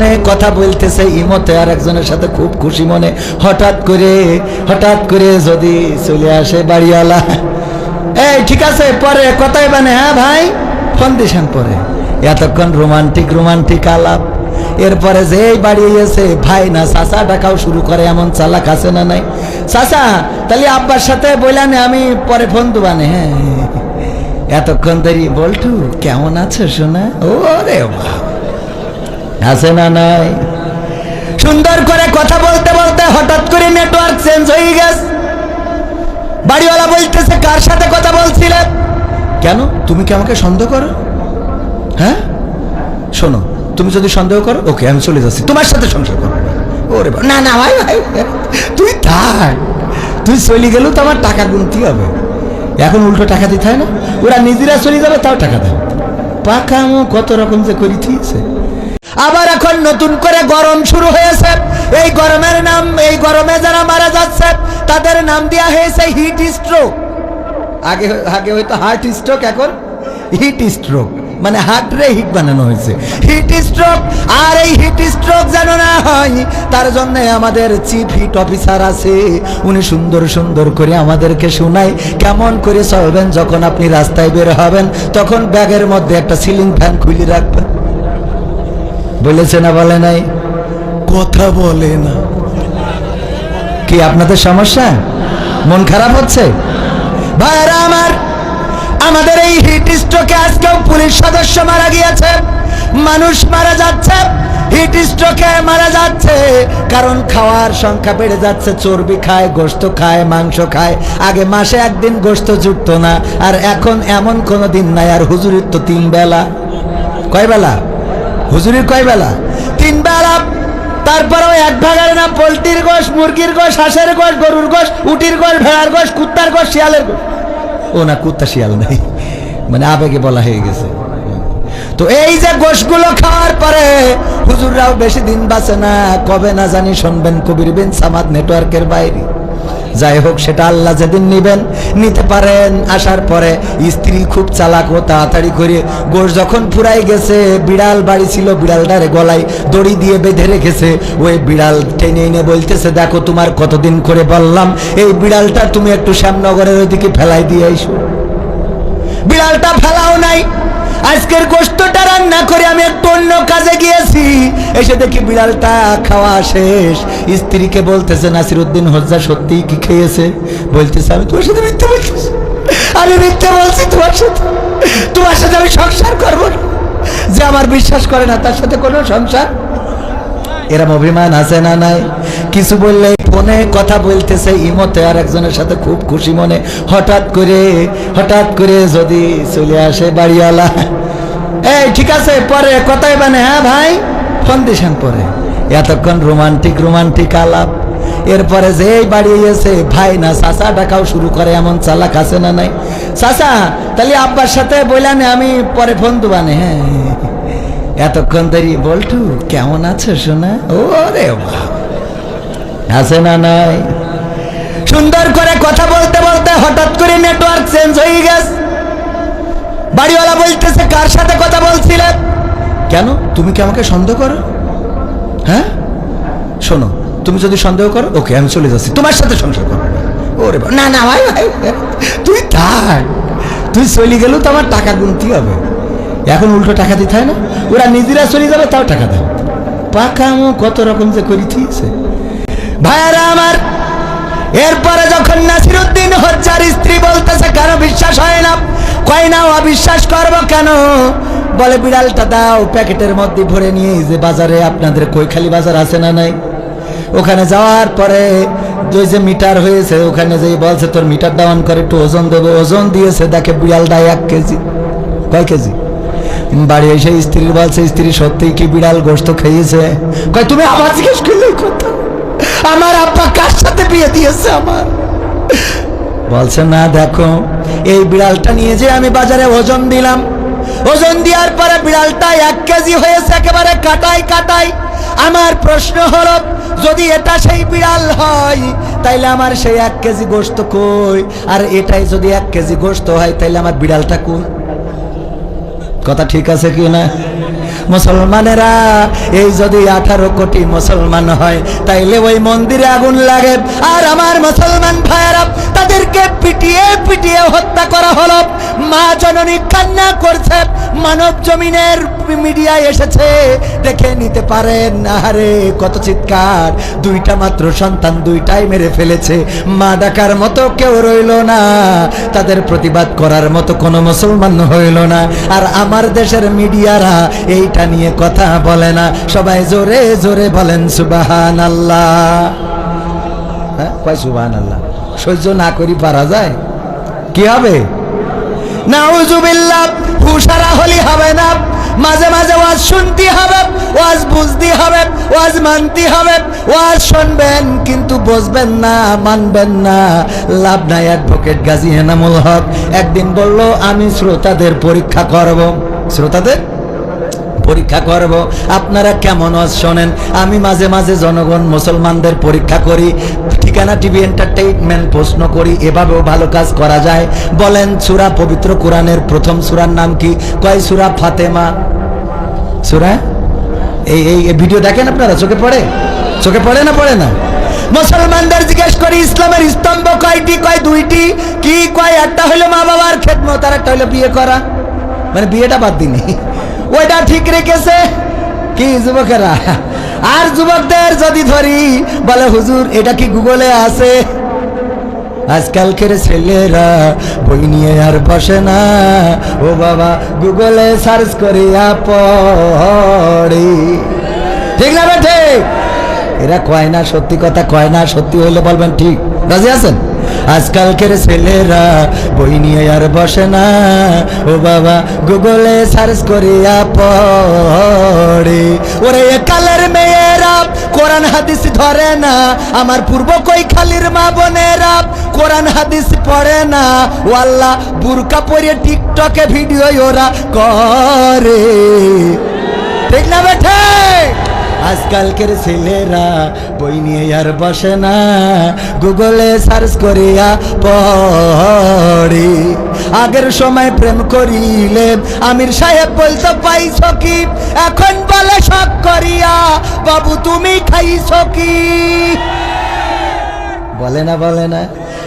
ফোনে কথা বলতেছে, ইমতে আর একজনের সাথে খুব খুশি মনে। হঠাৎ করে হঠাৎ করে যদি চলে আসে বাড়িওয়ালা। এই, ঠিক আছে, পরে কথাই বানে হ্যাঁ ভাই? ফোন দিছেন পরে। এতক্ষণ রোমান্টিক রোমান্টিক আলাপ। এরপরে যে বাড়ি এসে, ভাই না, চাচা ডাকাও শুরু করে, এমন চালাক আছে না নাই? চাচা, তাহলে আব্বার সাথে বললাম আমি পরে ফোন দুবানে হ্যাঁ এতক্ষণ দেরি বলটু, কেমন আছো শোনা ও রে বাবা। আছে না নাই? সুন্দর করে কথা বলতে বলতে হঠাৎ করে নেটওয়ার্ক চেঞ্জ হয়ে গেছে। বাড়িওয়ালা বলতেছে, কার সাথে কথা বলছিলে? কেন? তুমি কি আমাকে সন্দেহ করো? হ্যাঁ? শোনো, তুমি যদি সন্দেহ করো, ওকে, আমি চলে যাচ্ছি। তোমার সাথে সংসার করো ওরে না না, ভাই ভাই তুই থাক। তুই চলে গেলেও তো আমার টাকা গুনতে হবে। এখন উল্টো টাকা দিতে হয় না? ওরা নিজেরা চলে যাবে, তাও টাকা দেবে পাকামো, কত রকম যে করি থিয়েছে আবার এখন নতুন করে গরম শুরু হয়েছে। এই গরমের নাম, এই গরমে যারা মারা যাচ্ছে, তাদের নাম দেওয়া হয়েছে হিট স্ট্রোক আগে আগে হয়তো হার্ট স্ট্রোক এখন হিট স্ট্রোক মানে হার্ট রে হিট বানানো হয়েছে। হিট স্ট্রোক আর এই হিট স্ট্রোক যেন না হয়, তার জন্য আমাদের চিফ হিট অফিসার আছে। উনি সুন্দর সুন্দর করে আমাদেরকে শোনায়, কেমন করে চলবেন যখন আপনি রাস্তায় বের হবেন, তখন ব্যাগের মধ্যে একটা সিলিং ফ্যান খুলে রাখবেন। বলেছে না বলে নাই? কথা বলে না। কি আপনাদের সমস্যা? মন খারাপ হচ্ছে? ভাইরা আমার আমাদের এই হিট স্ট্রোকে আজকেও পুলিশ সদস্য মারা গিয়েছে। মানুষ মারা যাচ্ছে হিট স্ট্রোকে মারা যাচ্ছে। কারণ খাওয়ার সংখ্যা বেড়ে যাচ্ছে চর্বি খায় গোস্ত খায় মাংস খায়। আগে মাসে একদিন গোস্ত জুটতো না আর এখন এমন কোনো দিন নাই আর হুজুরির তো তিন বেলা। কয় বেলা? হুজুরির কয় বেলা? তিন বেলা তারপরেও এক ভাগের না পোলট্রির গোশ, মুরগির গোশ, হাঁসের গোশ, গরুর গোশ, উটির গোশ, ভেড়ার গোশ, কুত্তার গোশ, শিয়ালের গোশ। ও না, কুত্তা, শিয়াল নেই। মানে আবেগে বলা হয়ে গেছে। তো এই যে গোশগুলো খাওয়ার পরে হুজুররাও বেশি দিন বাঁচে না, কবে না জানি শুনবেন কবির বিন সামাদ নেটওয়ার্কের বাইরে। যাই হোক, সেটা আল্লাহ যেদিন নিবেন, নিতে পারেন। আসার পরে স্ত্রী খুব চালাক ও তাড়াতাড়ি করে গোশ যখন ফুরাই গেছে, বিড়াল বাড়ি ছিল, বিড়ালটারে গলায় দড়ি দিয়ে বেঁধে রেখেছে। ওই বিড়াল টেনে এনে বলতেছে, দেখো, তোমার কতদিন করে বললাম, এই বিড়ালটা তুমি একটু শ্যামনগরের ওইদিকে ফেলাই দিয়ে আইসো। বিড়ালটা ফেলাও নাই। আজকের গোস্তটা রান্না করে আমি একটু অন্য কাজে গিয়েছি। এসে দেখি বিড়ালটা খাওয়া শেষ। স্ত্রীকে বলতেছে, নাসিরুদ্দিন হজ্জা সত্যিই কি খেয়েছে? বলতেছে, আমি তোমার সাথে মিথ্যে বলতেছি আমি মিথ্যে বলছি তোমার সাথে। তোমার সাথে আমি সংসার করব। যে আমার বিশ্বাস করে না, তার সাথে কোনো সংসার এরম অভিমান আছে না নাই? কিছু বললে ফোনে কথা বলতেছে, ইমতে আর একজনের সাথে খুব খুশি মনে। হঠাৎ করে হঠাৎ করে যদি চলে আসে বাড়িওয়ালা। এই, ঠিক আছে, পরে কথাই বানে হ্যাঁ ভাই? ফোন দিছেন পরে। এতক্ষণ রোমান্টিক রোমান্টিক আলাপ। এরপরে যে বাড়ি এসে, ভাই না, চাচা ডাকাও শুরু করে, এমন চালাক আছে না নাই? চাচা, তাহলে আব্বার সাথে বললাম আমি পরে ফোন দুবানে হ্যাঁ। এতক্ষণ দেরি বলটু, কেমন আছো ও রে আছে না নাই? সুন্দর করে কথা বলতে বলতে হঠাৎ করে নেটওয়ার্ক চেঞ্জ হয়ে গেছে। বাড়িওয়ালা বলতেছে, কার সাথে কথা বলছিলে? কেন? তুমি কি আমাকে সন্দেহ করো? হ্যাঁ? শোনো, তুমি যদি সন্দেহ করো, ওকে, আমি চলে যাচ্ছি। তোমার সাথে সংসার করো ওরে না না, ভাই ভাই তুই থাক। তুই চলে গেলেও তো আমার টাকা গুনতে হবে। এখন উল্টো টাকা দিতে হয় না। ওরা নিজেরা চলে যাবে, তাও টাকা দেবে পাকামো কত রকম যে করি থিয়েছে ভাইয়ারা আমার, এরপরে যখন নাসিরুদ্দিন হজ্জার স্ত্রী বলতেছে কেন বিশ্বাস হয় না? কয়, না, অবিশ্বাস করব কেন? বলে, বিড়ালটা দাও, প্যাকেটের মধ্যে ভরে নিয়ে যে বাজারে, আপনাদের কৈখালি বাজার আছে না নাই? ওখানে যাওয়ার পরে যে যে মিটার হয়েছে, ওখানে যে বলছে, তোর মিটার ডাউন করে একটু ওজন দেবো। ওজন দিয়েছে, দেখে বিড়াল দেয় এক কেজি, কয় কেজি? বাড়ি এসে স্ত্রীর বলছে, স্ত্রী সত্যিই কি বিড়াল গোস্ত খেয়েছে? কয়, তুমি আবার জিজ্ঞেস করলে কথা? আমার আব্বা কার সাথে বিয়ে দিয়েছে আমার? বলছে, না, দেখো, এই বিড়ালটা নিয়ে যে আমি বাজারে ওজন দিলাম। ওজন দেওয়ার পরে বিড়ালটা এক কেজি হয়েছে একেবারে কাটাই কাটাই আমার প্রশ্ন হলো, যদি এটা সেই বিড়াল হয়, তাইলে আমার সেই এক কেজি গোস্ত কই? আর এটাই যদি এক কেজি গোস্ত হয়, তাইলে আমার বিড়ালটা কই? কথা ঠিক আছে কি না? মুসলমানেরা, এই যদি আঠারো কোটি মুসলমান হয়, তাইলে ওই মন্দিরে আগুন লাগে। আর আমার মুসলমান মা জননী কান্না করছে। মানব জমিনের মিডিয়া এসেছে, দেখে নিতে পারেন আরে কত চিৎকার। দুইটা মাত্র সন্তান দুইটাই মেরে ফেলেছে। মা ডাকার মতো কেউ রইল না, তাদের প্রতিবাদ করার মতো কোনো মুসলমান হইল না। আর আমার দেশের মিডিয়ারা এইটা নিয়ে কথা বলে না। সবাই জোরে জোরে বলেন সুবাহান আল্লাহ হ্যাঁ কয় সুবাহান আল্লাহ সহ্য না করি, পারা যায়? কি হবে? নাউজুবিল্লাহ, হুশারা হলি হবে না। মাঝে মাঝে ওয়াজ শুনতে হবে, ওয়াজ বুঝতে হবে, ওয়াজ মানতে হবে, ওয়াজ শুনবেন কিন্তু বুঝবেন না, মানবেন না। লাভ নাই, অ্যাডভোকেট গাজী এনামুল হক একদিন বলল, আমি শ্রোতাদের পরীক্ষা করব। শ্রোতাদের? পরীক্ষা করব। আপনারা কেমন শোনেন? আমি মাঝে মাঝে জনগণ, মুসলমানদের পরীক্ষা করি, ঠিকানা টিভি এন্টারটেইনমেন্ট প্রশ্ন করি, এভাবেও ভালো কাজ করা যায়। বলেন, সুরা পবিত্র কোরআনের প্রথম সুরার নাম কি? কয় সুরা? ফাতেমা। সুরা? এই এই এই ভিডিও দেখেন আপনারা? চোখে পড়ে? চোখে পড়ে না পড়ে না? মুসলমানদের জিজ্ঞেস করি, ইসলামের স্তম্ভ কয়টি? কয় দুইটি? কি কয়? একটা হইল মা বাবার খেদমত আর একটা হইল বিয়ে করা। মানে বিয়েটা বাদ দিনি ওইটা ঠিক রেখেছে? কি যুবকেরা? আর যুবকদের যদি ধরি, বলে হুজুর, এটা কি গুগলে আছে? আজকালকের ছেলেরা বই নিয়ে আর বসে না। ও বাবা, গুগলে সার্চ করিয়া পড়ে। ঠিক না ঠিক এরা কয় না সত্যি কথা, কয় না সত্যি হইলে বলবেন ঠিক। রাজি আছেন? আজকালকের ছেলেরা বই নিয়ে আর বসে না। ও বাবা, গুগলে সার্চ করিয়া পড়ে। ওরে এ কালের মেয়েরা, কোরআন হাদিস ধরে না। আমার পূর্ব কই খালির মা বোনেরা, কোরআন হাদিস পড়ে না। ওয়াল্লা বুরকা পরে টিকটকে ভিডিও ওরা করে। ঠিক না বেঠে? আজকালকের ছেলেরা বই নিয়ে আর বসে না। গুগলে সার্চ করিয়া পড়ি। আগের সময় প্রেম করিলে আমির সাহেব বলতে, পাইছ কি? এখন বলে শখ করিয়া। বাবু, তুমি খাইছ কি? বলে না বলে না।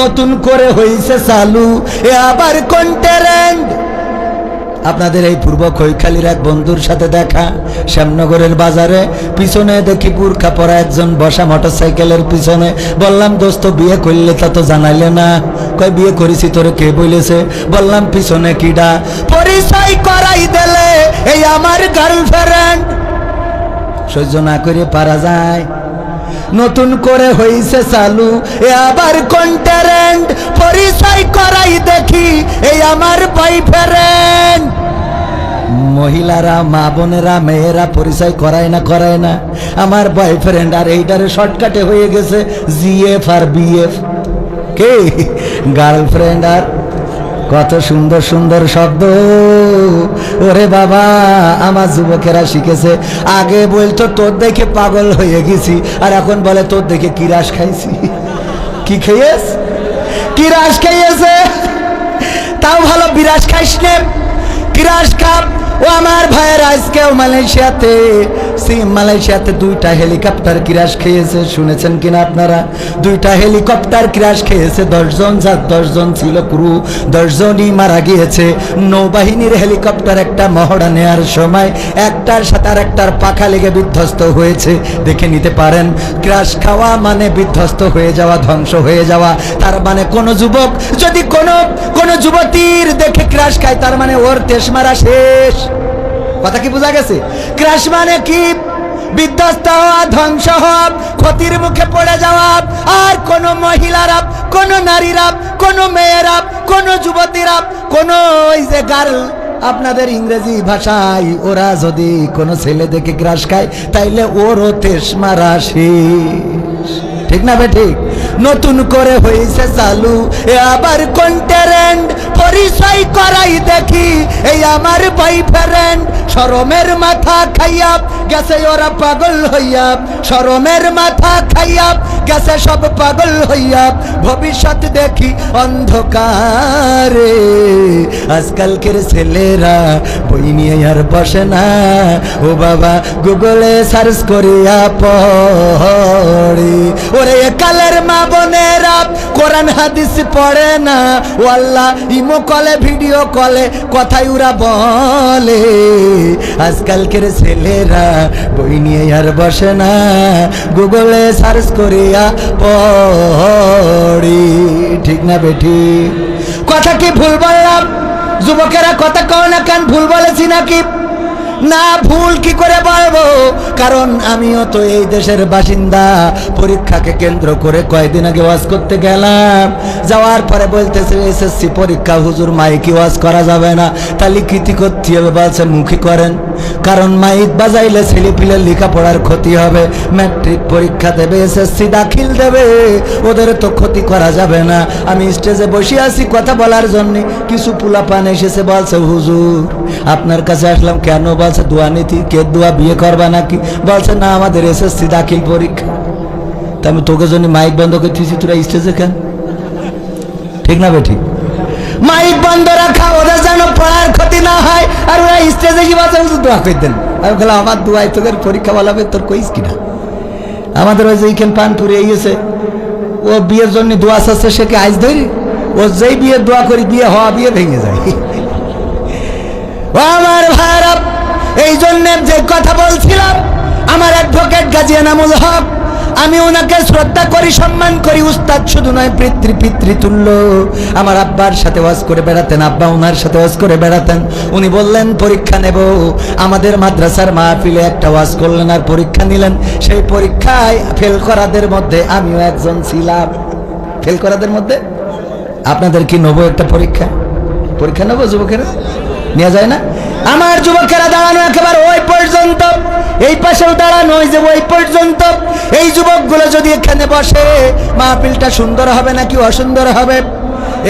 নতুন করে হইছে চালু। এ আবার কোন ট্রেন্ড আপনাদের এই পূর্ব খৈখালির এক বন্ধুর সাথে দেখা, শ্যামনগরের বাজারে। পিছনে দেখি বুরখা পরা একজন বসা মোটরসাইকেলের পিছনে। বললাম, দোস্ত, বিয়ে করলে তা তো জানাইলে না। কয়, বিয়ে করেছি, তোরে কে বলেছে? বললাম, পিছনে কিডা? পরিচয় করাই দিলে, এই আমার গার্লফ্রেন্ড সহ্য না করে পারা যায়। নতুন করে হইছে চালু। এ আবার কন্টারেন্ট পরিচয় করাই দেখি, এই আমার বয়ফ্রেন্ড মহিলারা, মা বোনেরা, মেয়েরা পরিচয় করায় না করায় না। আমার বয়ফ্রেন্ড আর এইটারে শর্টকাটে হয়ে গেছে জিএফ আর বিএফ কে? গার্লফ্রেন্ড আর কত সুন্দর সুন্দর শব্দ। ওরে বাবা, আমার যুবকেরা শিখেছে। আগে বলতো, তোর দেখে পাগল হয়ে গেছি। আর এখন বলে, তোর দেখে কিরাস খাইছি? কি খেয়েছ? কিরাস খাইয়েছে তাও ভালো, বিরাস খাইস নে। কিরাস খাপ ও আমার ভাইয়ের আজকেও মালয়েশিয়াতে। সিম মালয়েশিয়াতে দুইটা হেলিকপ্টার ক্রাশ খেয়েছে, শুনেছেন কিনা আপনারা? দুইটা হেলিকপ্টার ক্রাশ খেয়েছে, দশজন যার দশজন ছিল ক্রু, দশজনই মারা গিয়েছে। নৌবাহিনীর হেলিকপ্টার একটা মহড়া নেয়ার সময় একটার সাথে আর একটার পাখা লেগে বিধ্বস্ত হয়েছে। দেখে নিতে পারেন ক্রাশ খাওয়া মানে বিধ্বস্ত হয়ে যাওয়া, ধ্বংস হয়ে যাওয়া। তার মানে কোন যুবক, যদি কোনো কোনো যুবতীর দেখে ক্রাশ খায়, তার মানে ওর তেস মারা শেষ। কথা কি বোঝা গেছে? ক্রাশ মানে কি? বিধ্বস্ত হওয়া, ধ্বংস হওয়া, ক্ষতির মুখে পড়ে যাওয়া। আর কোন মহিলারা কোন নারীরা কোন মেয়েরা কোন যুবতীরা কোন ওই যে গার্ল আপনাদের ইংরেজি ভাষায় ওরা যদি কোনো ছেলে দেখে গ্রাস খায়, তাইলে ওরও তেস মারা ঠিক না ঠিক? নতুন করে হয়েছে চালু। এ আবার কন্টেরেন্ট পরিচয় করাই দেখি। এই আমার ভাই বয়ফ্রেন্ড শরমের মাথা খাইয়া গেছে, ওরা পাগল হইয়া। শরমের মাথা খাইয়া গেছে, সব পাগল হইয়া। ভবিষ্যৎ দেখি অন্ধকারে। আজকালকের ছেলেরা বই নিয়ে আর বসে না। ও বাবা, গুগলে সার্চ করিয়া পড়ে। ওরে কালের মা বোনেরা, কোরআন হাদিস পড়ে না। ও আল্লাহ, ইমো কলে, ভিডিও কলে, কথাই ওরা বলে, আজকালকের ছেলেরা বই নিয়ে আর বসে না। গুগলে সার্চ করিয়া পড়ি, ঠিক না বেঠি? কথা কি ভুল বললাম? যুবকেরা কথা কও না কেন, ভুল বলেছি নাকি? না ভুল কি করে বলব? কারণ আমিও তো এই দেশের বাসিন্দা। পরীক্ষাকে কেন্দ্র করে কয়েকদিন আগে ওয়াজ করতে গেলাম। যাওয়ার পরে বলতেছে, এসএসসি পরীক্ষা, হুজুর মাইকি ওয়াজ করা যাবে না। তাহলে কীতি করতে হবে, বলছে, মুখী করেন। কারণ মাইক বাজাইলে ছেলে পিলের লেখাপড়ার ক্ষতি হবে। ম্যাট্রিক পরীক্ষা দেবে, এসএসসি দাখিল দেবে। ওদের তো ক্ষতি করা যাবে না। আমি স্টেজে বসে আছি কথা বলার জন্য। কিছু পুলাপান এসেছে, বলছে, হুজুর, আপনার কাছে আসলাম কেন? বলছে, দোয়া নীতি, কে দোয়া বিয়ে করবা নাকি? বলছে, না, আমাদের এসএসসি দাখিল পরীক্ষা। তা আমি তোকে জন্য মাইক বন্ধ করতেছি তোরা স্টেজে কেন? ঠিক না বেঠিক মাইক বন্ধ রাখা, ওদের যেন পড়ার ক্ষতি না হয়, আর ওরা স্টেজে কি বাঁচা দোয়া করতেন আমি বললাম, আমার দোয়াই তোদের পরীক্ষা ভালো হবে, তোর কইস কিনা আমাদের ওই যে এইখান পানপুরে গেছে ও বিয়ের জন্য দোয়া চাচ্ছে সে কি আজ ধরি? ও যেই বিয়ে দোয়া করি, বিয়ে হওয়া, বিয়ে ভেঙে যায়। আমার ভাইরা এই জন্য যে কথা বলছিলাম, আমার অ্যাডভোকেট গাজী এনামুল হক, আমি ওনাকে শ্রদ্ধা করি, সম্মান করি, উস্তাদ শুধু নয়, পিতৃ পিতৃতুল্য। আমার আব্বার সাথে ওয়াজ করে বেড়াতেন, আব্বা ওনার সাথে ওয়াজ করে বেড়াতেন। উনি বললেন, পরীক্ষা নেব। আমাদের মাদ্রাসার মাহফিলে একটা ওয়াজ করলেন আর পরীক্ষা নিলেন। সেই পরীক্ষায় ফেল করাদের মধ্যে আমিও একজন ছিলাম। ফেল করাদের মধ্যে? আপনাদের কি নেব একটা পরীক্ষা? পরীক্ষা নেব যুবকেরা? নেওয়া যায় না? আমার যুবকেরা দাঁড়ানো একেবারে ওই পর্যন্ত। এই পাশেও দাঁড়ানো ওই যে ওই পর্যন্ত। এই যুবকগুলো যদি এখানে বসে, মাহফিলটা সুন্দর হবে নাকি অসুন্দর হবে?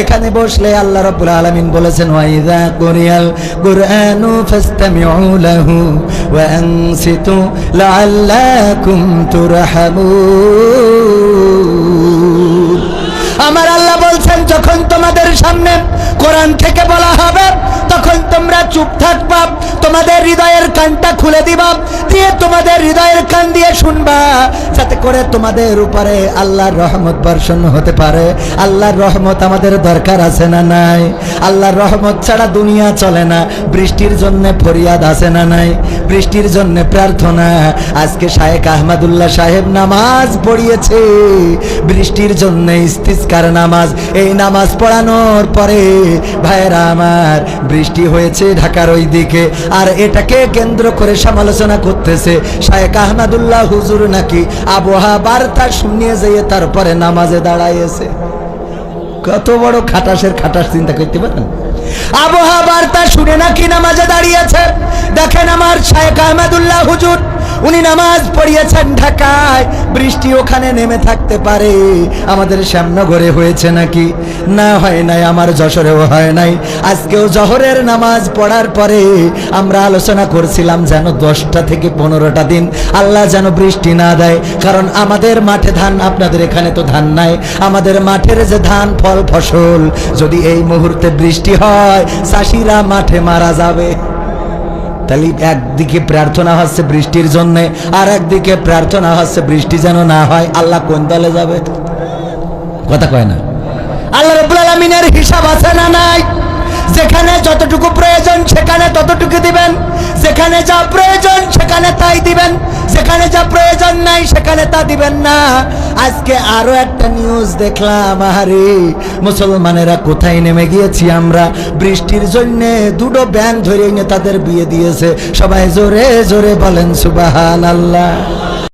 এখানে বসলে আল্লাহ রাব্বুল আলামিন বলেছেন ওয়াইদা কুরিয়াল কুরআনু ফাসতামিউ লাহু ওয়া আনসিতু লাআল্লাকুম তুরহামুন. আমার আল্লাহ বলছেন, যখন তোমাদের সামনে কোরআন থেকে বলা হবে তখন তোমরা চুপ থাকবা। তোমাদের হৃদয়ের কানটা খুলে দিবা। দিয়ে তোমাদের হৃদয়ের কান দিয়ে শুনবা। যাতে করে তোমাদের উপরে আল্লাহর রহমত বর্ষণ হতে পারে। আল্লাহর রহমত আমাদের দরকার আছে না নাই? আল্লাহর রহমত ছাড়া দুনিয়া চলে না। বৃষ্টির জন্য ফরিয়াদ আছে না নাই? বৃষ্টির জন্য প্রার্থনা। আজকে শায়েক আহমদুল্লাহ সাহেব নামাজ পড়িয়েছে। বৃষ্টির জন্য ইস্তিস্কার নামাজ। এই নামাজ পড়ানোর পরে ভাইয়েরা আমার বৃষ্টি হয়েছে ঢাকার ওই দিকে আর এটাকে কেন্দ্র করে সমালোচনা করতেছে শায়েক আহমদুল্লাহ হুজুর নাকি। আবহাওয়া বার্তা শুনিয়ে যেয়ে তারপরে নামাজে দাঁড়াইয়েছে। কত বড় খাটাসের খাটাস, চিন্তা করতে পারেন আবহাওয়া বার্তা শুনে নাকি নামাজে দাঁড়িয়েছে? দেখেন আমার শায়েক আহমেদুল্লাহ হুজুর উনি নামাজ পড়িয়েছেন ঢাকায়। বৃষ্টি ওখানে নেমে থাকতে পারে। আমাদের শ্যামনগরে হয়েছে নাকি? না হয় নাই, আমার যশোরেও হয় নাই। আজকেও জহরের নামাজ পড়ার পরে আমরা আলোচনা করছিলাম যেন দশটা থেকে পনেরোটা দিন আল্লাহ যেন বৃষ্টি না দেয়। কারণ আমাদের মাঠে ধান আপনাদের এখানে তো ধান নাই। আমাদের মাঠের যে ধান, ফল, ফসল, যদি এই মুহূর্তে বৃষ্টি হয়, চাষিরা মাঠে মারা যাবে। তাহলে একদিকে প্রার্থনা হচ্ছে বৃষ্টির জন্য, আর একদিকে প্রার্থনা হচ্ছে বৃষ্টি যেন না হয়। আল্লাহ কোন দলে যাবে? কথা কয় না। আল্লাহ রবুল আলমিনের হিসাব আছে না নাই? যেখানে যতটুকু প্রয়োজন, সেখানে ততটুকু দিবেন। যেখানে যা প্রয়োজন, সেখানে তাই দিবেন। যেখানে যা প্রয়োজন নাই, সেখানে তা দিবেন না। আজকে আরও একটা নিউজ দেখলাম আরে মুসলমানেরা কোথায় নেমে গিয়েছি আমরা? বৃষ্টির জন্য দুটো ব্যান ধরে এনে তাদের বিয়ে দিয়েছে। সবাই জোরে জোরে বলেন সুবাহান আল্লাহ